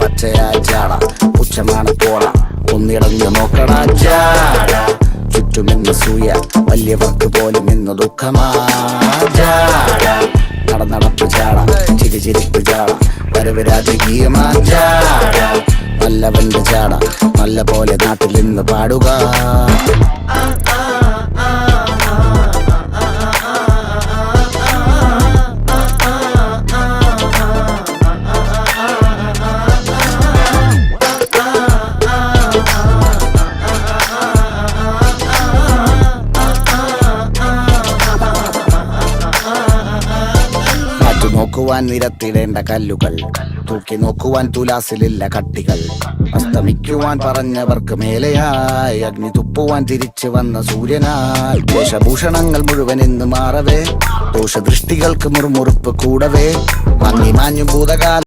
പച്ചയാ ജാട പുച്ഛമാണ് പോള. ഒന്നിടഞ്ഞു നോക്കടാ ജാട ചുറ്റുമെന്ന് സൂയ വലിയവർക്ക് പോലും ഇന്ന് ദുഃഖമാ. ജാട നടന്നടപ്പ് ചാട ചിരി ചിരിപ്പ് ചാട വരവ് രാജകീയമാ. ജാട നല്ലവന്റെ ചാട നല്ല പോലെ നാട്ടിൽ നിന്ന് പാടുക. നോക്കുവാൻ നിരത്തിടേണ്ട കല്ലുകൾ. തൂക്കി നോക്കുവാൻ തുലാസിലില്ല കട്ടികൾ. അസ്തമിക്കുവാൻ പറഞ്ഞവർക്ക് മേലെയായി അഗ്നി തുപ്പുവാൻ തിരിച്ചു വന്ന സൂര്യനായി ദോഷഭൂഷണങ്ങൾ മുഴുവൻ ഇന്ന് മാറവേ. ദോഷദൃഷ്ടികൾക്ക് മുറുമുറുപ്പ് കൂടവേ. മങ്ങി മാഞ്ഞു ഭൂതകാല